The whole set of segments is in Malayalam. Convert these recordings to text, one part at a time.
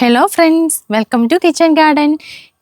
Hello friends welcome to kitchen garden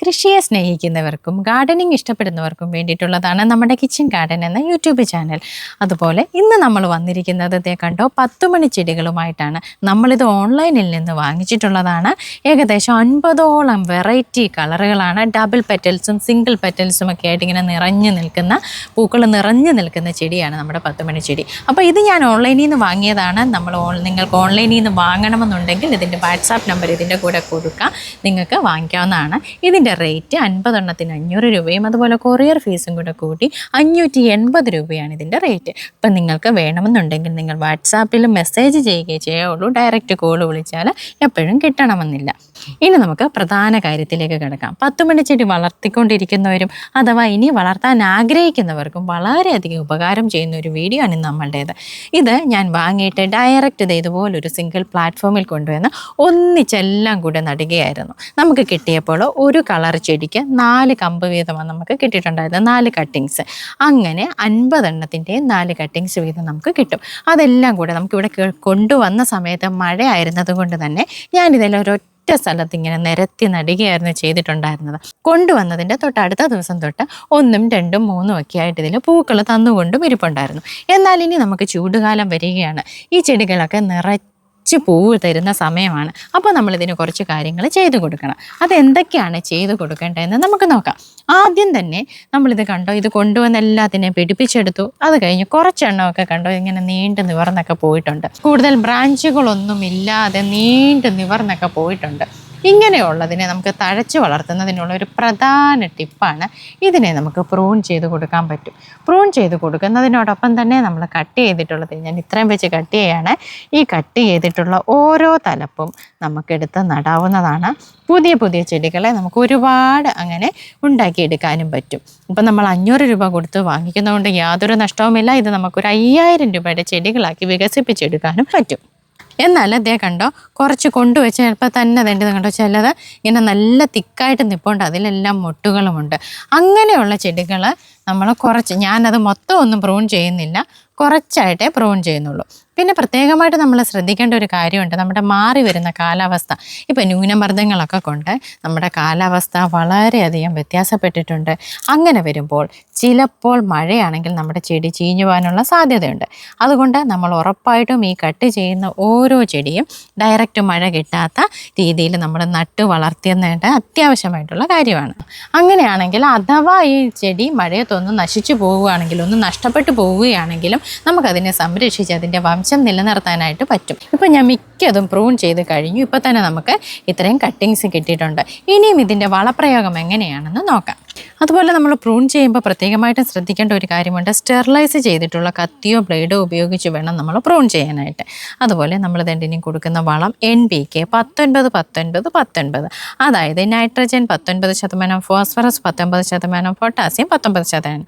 കൃഷിയെ സ്നേഹിക്കുന്നവർക്കും ഗാർഡനിങ് ഇഷ്ടപ്പെടുന്നവർക്കും വേണ്ടിയിട്ടുള്ളതാണ് നമ്മുടെ കിച്ചൺ ഗാർഡൻ എന്ന യൂട്യൂബ് ചാനൽ അതുപോലെ ഇന്ന് നമ്മൾ വന്നിരിക്കുന്നത് ദേ കണ്ടോ പത്തുമണി ചെടികളുമായിട്ടാണ്. നമ്മളിത് ഓൺലൈനിൽ നിന്ന് വാങ്ങിച്ചിട്ടുള്ളതാണ്. ഏകദേശം അൻപതോളം വെറൈറ്റി കളറുകളാണ്. ഡബിൾ പെറ്റൽസും സിംഗിൾ പെറ്റൽസും ഒക്കെ ആയിട്ട് ഇങ്ങനെ നിറഞ്ഞു നിൽക്കുന്ന പൂക്കൾ നിറഞ്ഞു നിൽക്കുന്ന ചെടിയാണ് നമ്മുടെ പത്തുമണി ചെടി. അപ്പോൾ ഇത് ഞാൻ ഓൺലൈനിൽ നിന്ന് വാങ്ങിയതാണ്. നമ്മൾ നിങ്ങൾക്ക് ഓൺലൈനിൽ നിന്ന് വാങ്ങണമെന്നുണ്ടെങ്കിൽ ഇതിന്റെ വാട്സാപ്പ് നമ്പർ ഇതിന്റെ കൂടെ കൊടുക്കാം. നിങ്ങൾക്ക് വാങ്ങിക്കാവുന്നതാണ്. ഇതിന്റെ റേറ്റ് അൻപതെണ്ണത്തിന് അഞ്ഞൂറ് രൂപയും അതുപോലെ കൊറിയർ ഫീസും കൂടെ കൂട്ടി അഞ്ഞൂറ്റി എൺപത് രൂപയാണ് ഇതിന്റെ റേറ്റ് ഇപ്പം നിങ്ങൾക്ക് വേണമെന്നുണ്ടെങ്കിൽ നിങ്ങൾ വാട്സാപ്പിൽ മെസ്സേജ് ചെയ്യുകയേ ചെയ്യുള്ളൂ. ഡയറക്റ്റ് കോൾ വിളിച്ചാൽ എപ്പോഴും കിട്ടണമെന്നില്ല. ഇനി നമുക്ക് പ്രധാന കാര്യത്തിലേക്ക് കിടക്കാം. പത്ത് മണിച്ചെടി വളർത്തിക്കൊണ്ടിരിക്കുന്നവരും അഥവാ ഇനി വളർത്താൻ ആഗ്രഹിക്കുന്നവർക്കും വളരെയധികം ഉപകാരം ചെയ്യുന്ന ഒരു വീഡിയോ ആണ് നമ്മളുടേത്. ഇത് ഞാൻ വാങ്ങിയിട്ട് ഡയറക്റ്റ് ഇത് ഇതുപോലൊരു സിംഗിൾ പ്ലാറ്റ്ഫോമിൽ കൊണ്ടുവന്ന് ഒന്നിച്ചെല്ലാം കൂടെ നടുകയായിരുന്നു. നമുക്ക് കിട്ടിയപ്പോൾ ഒരു കളർ ചെടിക്ക് നാല് കമ്പ് വീതമാണ് നമുക്ക് കിട്ടിയിട്ടുണ്ടായിരുന്നത്. നാല് കട്ടിങ്സ് അങ്ങനെ അൻപതെണ്ണത്തിന്റെ നാല് കട്ടിങ്സ് വീതം നമുക്ക് കിട്ടും. അതെല്ലാം കൂടെ നമുക്കിവിടെ കൊണ്ടുവന്ന സമയത്ത് മഴ ആയിരുന്നത് കൊണ്ട് തന്നെ ഞാനിതെല്ലാം ഒരു ഒറ്റ സ്ഥലത്ത് ഇങ്ങനെ നിരത്തി നടുകയായിരുന്നു ചെയ്തിട്ടുണ്ടായിരുന്നത്. കൊണ്ടുവന്നതിന്റെ തൊട്ട് അടുത്ത ദിവസം തൊട്ട് ഒന്നും രണ്ടും മൂന്നും ഒക്കെ ആയിട്ട് ഇതിൽ പൂക്കൾ തന്നുകൊണ്ടും ഇരിപ്പുണ്ടായിരുന്നു. എന്നാൽ ഇനി നമുക്ക് ചൂടുകാലം വരികയാണ്. ഈ ചെടികളൊക്കെ നിറച്ച് പൂവ് തരുന്ന സമയമാണ്. അപ്പോൾ നമ്മളിതിന് കുറച്ച് കാര്യങ്ങൾ ചെയ്തു കൊടുക്കണം. അതെന്തൊക്കെയാണ് ചെയ്തു കൊടുക്കേണ്ടതെന്ന് നമുക്ക് നോക്കാം. ആദ്യം തന്നെ നമ്മളിത് കണ്ടോ ഇത് കൊണ്ടുവന്ന് എല്ലാത്തിനെയും പിടിപ്പിച്ചെടുത്തു. അത് കഴിഞ്ഞ് കുറച്ചെണ്ണമൊക്കെ കണ്ടോ ഇങ്ങനെ നീണ്ടു നിവർന്നൊക്കെ പോയിട്ടുണ്ട്. കൂടുതൽ ബ്രാഞ്ചുകളൊന്നും ഇല്ലാതെ നീണ്ടു നിവർന്നൊക്കെ പോയിട്ടുണ്ട്. ഇങ്ങനെയുള്ളതിനെ നമുക്ക് തഴച്ച് വളർത്തുന്നതിനുള്ള ഒരു പ്രധാന ടിപ്പാണ് ഇതിനെ നമുക്ക് പ്രൂൺ ചെയ്ത് കൊടുക്കാൻ പറ്റും. പ്രൂൺ ചെയ്ത് കൊടുക്കുന്നതിനോടൊപ്പം തന്നെ നമ്മൾ കട്ട് ചെയ്തിട്ടുള്ളത് ഞാൻ ഇത്രയും വെച്ച് കട്ട് ചെയ്യാണ്. ഈ കട്ട് ചെയ്തിട്ടുള്ള ഓരോ തലപ്പും നമുക്കെടുത്ത് നടാവുന്നതാണ്. പുതിയ പുതിയ ചെടികളെ നമുക്ക് ഒരുപാട് അങ്ങനെ ഉണ്ടാക്കിയെടുക്കാനും പറ്റും. ഇപ്പം നമ്മൾ അഞ്ഞൂറ് രൂപ കൊടുത്ത് വാങ്ങിക്കുന്നതുകൊണ്ട് യാതൊരു നഷ്ടവുമില്ല. ഇത് നമുക്കൊരു അയ്യായിരം രൂപയുടെ ചെടികളാക്കി വികസിപ്പിച്ചെടുക്കാനും പറ്റും. എന്നാൽ അതേ കണ്ടോ കുറച്ച് കൊണ്ടുവച്ച് ചിലപ്പോൾ തന്നെ വേണ്ടത് കണ്ടോ ചിലത് ഇങ്ങനെ നല്ല തിക്കായിട്ട് നിൽപ്പുണ്ട് അതിലെല്ലാം മൊട്ടുകളുമുണ്ട്. അങ്ങനെയുള്ള ചെടികൾ നമ്മൾ കുറച്ച് ഞാനത് മൊത്തം ഒന്നും പ്രൂൺ ചെയ്യുന്നില്ല. കുറച്ചായിട്ടേ പ്രൂൺ ചെയ്യുന്നുള്ളൂ. പിന്നെ പ്രത്യേകമായിട്ട് നമ്മൾ ശ്രദ്ധിക്കേണ്ട ഒരു കാര്യമുണ്ട്. നമ്മുടെ മാറി വരുന്ന കാലാവസ്ഥ. ഇപ്പോൾ ന്യൂനമർദ്ദങ്ങളൊക്കെ കൊണ്ട് നമ്മുടെ കാലാവസ്ഥ വളരെയധികം വ്യത്യാസപ്പെട്ടിട്ടുണ്ട്. അങ്ങനെ വരുമ്പോൾ ചിലപ്പോൾ മഴയാണെങ്കിൽ നമ്മുടെ ചെടി ചീഞ്ഞു പോകാനുള്ള സാധ്യതയുണ്ട്. അതുകൊണ്ട് നമ്മൾ ഉറപ്പായിട്ടും ഈ കട്ട് ചെയ്യുന്ന ഓരോ ചെടിയും ഡയറക്റ്റ് മഴ കിട്ടാത്ത രീതിയിൽ നമ്മൾ നട്ട് വളർത്തിയെന്നേണ്ട അത്യാവശ്യമായിട്ടുള്ള കാര്യമാണ്. അങ്ങനെയാണെങ്കിൽ അഥവാ ഈ ചെടി മഴയത്തൊന്ന് നശിച്ചു പോവുകയാണെങ്കിലും ഒന്ന് നഷ്ടപ്പെട്ടു പോവുകയാണെങ്കിലും നമുക്കതിനെ സംരക്ഷിച്ച് അതിന്റെ വംശം നിലനിർത്താനായിട്ട് പറ്റും. ഇപ്പം ഞാൻ മിക്കതും പ്രൂൺ ചെയ്ത് കഴിഞ്ഞു. ഇപ്പം തന്നെ നമുക്ക് ഇത്രയും കട്ടിങ്സ് കിട്ടിയിട്ടുണ്ട്. ഇനിയും ഇതിന്റെ വളപ്രയോഗം എങ്ങനെയാണെന്ന് നോക്കാം. അതുപോലെ നമ്മൾ പ്രൂൺ ചെയ്യുമ്പോൾ പ്രത്യേകമായിട്ടും ശ്രദ്ധിക്കേണ്ട ഒരു കാര്യമുണ്ട്. സ്റ്റെറിലൈസ് ചെയ്തിട്ടുള്ള കത്തിയോ ബ്ലേഡോ ഉപയോഗിച്ച് വേണം നമ്മൾ പ്രൂൺ ചെയ്യാനായിട്ട്. അതുപോലെ നമ്മൾ ദണ്ടിനും കൊടുക്കുന്ന വളം എൻ പി കെ പത്തൊൻപത് പത്തൊൻപത് പത്തൊൻപത്. അതായത് നൈട്രജൻ പത്തൊൻപത് ശതമാനം ഫോസ്ഫറസ് പത്തൊൻപത് ശതമാനം പൊട്ടാസ്യം പത്തൊൻപത് ശതമാനം.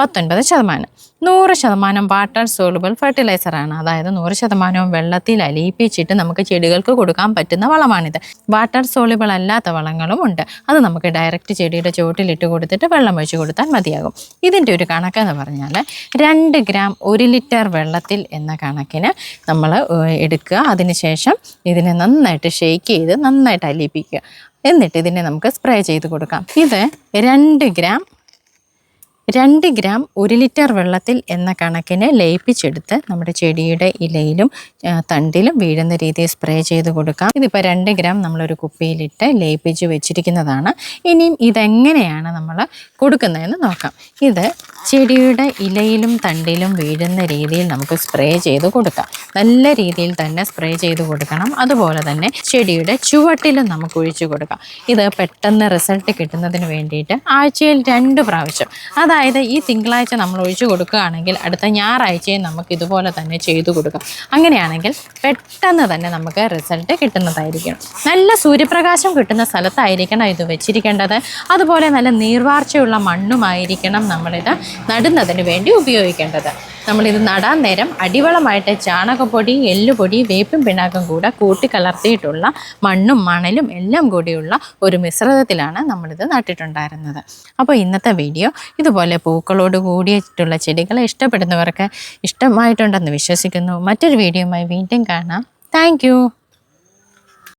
പത്തൊൻപത് ശതമാനം. നൂറ് ശതമാനം വാട്ടർ സോളുബിൾ ഫെർട്ടിലൈസറാണ്. അതായത് നൂറ് ശതമാനവും വെള്ളത്തിൽ അലിയിപ്പിച്ചിട്ട് നമുക്ക് ചെടികൾക്ക് കൊടുക്കാൻ പറ്റുന്ന വളമാണിത്. വാട്ടർ സോളുബിൾ അല്ലാത്ത വളങ്ങളും ഉണ്ട്. അത് നമുക്ക് ഡയറക്റ്റ് ചെടിയുടെ ചുവട്ടിലിട്ട് കൊടുത്തിട്ട് വെള്ളം ഒഴിച്ച് കൊടുത്താൽ മതിയാകും. ഇതിന്റെ ഒരു കണക്കെന്ന് പറഞ്ഞാൽ രണ്ട് ഗ്രാം ഒരു ലിറ്റർ വെള്ളത്തിൽ എന്ന കണക്കിന് നമ്മൾ എടുക്കുക. അതിനുശേഷം ഇതിനെ നന്നായിട്ട് ഷെയ്ക്ക് ചെയ്ത് നന്നായിട്ട് അലിയിപ്പിക്കുക. എന്നിട്ട് ഇതിനെ നമുക്ക് സ്പ്രേ ചെയ്ത് കൊടുക്കാം. ഇത് രണ്ട് ഗ്രാം രണ്ട് ഗ്രാം ഒരു ലിറ്റർ വെള്ളത്തിൽ എന്ന കണക്കിന് ലയിപ്പിച്ചെടുത്ത് നമ്മുടെ ചെടിയുടെ ഇലയിലും തണ്ടിലും വീഴുന്ന രീതിയിൽ സ്പ്രേ ചെയ്ത് കൊടുക്കാം. ഇതിപ്പോൾ രണ്ട് ഗ്രാം നമ്മളൊരു കുപ്പിയിലിട്ട് ലയിപ്പിച്ച് വെച്ചിരിക്കുന്നതാണ്. ഇനിയും ഇതെങ്ങനെയാണ് നമ്മൾ കൊടുക്കുന്നതെന്ന് നോക്കാം. ഇത് ചെടിയുടെ ഇലയിലും തണ്ടിലും വീഴുന്ന രീതിയിൽ നമുക്ക് സ്പ്രേ ചെയ്ത് കൊടുക്കാം. നല്ല രീതിയിൽ തന്നെ സ്പ്രേ ചെയ്ത് കൊടുക്കണം. അതുപോലെ തന്നെ ചെടിയുടെ ചുവട്ടിലും നമുക്ക് ഒഴിച്ചു കൊടുക്കാം. ഇത് പെട്ടെന്ന് റിസൾട്ട് കിട്ടുന്നതിന് വേണ്ടിയിട്ട് ആഴ്ചയിൽ രണ്ട് പ്രാവശ്യം. അതായത് ഈ തിങ്കളാഴ്ച നമ്മൾ ഒഴിച്ചു കൊടുക്കുകയാണെങ്കിൽ അടുത്ത ഞായറാഴ്ചയും നമുക്ക് ഇതുപോലെ തന്നെ ചെയ്തു കൊടുക്കാം. അങ്ങനെയാണെങ്കിൽ പെട്ടെന്ന് തന്നെ നമുക്ക് റിസൾട്ട് കിട്ടുന്നതായിരിക്കും. നല്ല സൂര്യപ്രകാശം കിട്ടുന്ന സ്ഥലത്തായിരിക്കണം ഇത് വെച്ചിരിക്കേണ്ടത്. അതുപോലെ നല്ല നീർവാർച്ചയുള്ള മണ്ണുമായിരിക്കണം നമ്മളിത് നടുന്നതിന് വേണ്ടി ഉപയോഗിക്കേണ്ടത്. നമ്മളിത് നടാൻ നേരം അടിവളമായിട്ട് ചാണകപ്പൊടി എല്ലുപൊടി വേപ്പും പിണ്ണാക്കും കൂടെ കൂട്ടിക്കലർത്തിയിട്ടുള്ള മണ്ണും മണലും എല്ലാം കൂടിയുള്ള ഒരു മിശ്രിതത്തിലാണ് നമ്മളിത് നട്ടിട്ടുണ്ടായിരുന്നത്. അപ്പോൾ ഇന്നത്തെ വീഡിയോ ഇതുപോലെ പൂക്കളോട് കൂടിയിട്ടുള്ള ചെടികളെ ഇഷ്ടപ്പെടുന്നവർക്ക് ഇഷ്ടമായിട്ടുണ്ടെന്ന് വിശ്വസിക്കുന്നു. മറ്റൊരു വീഡിയോയുമായി വീണ്ടും കാണാം. താങ്ക്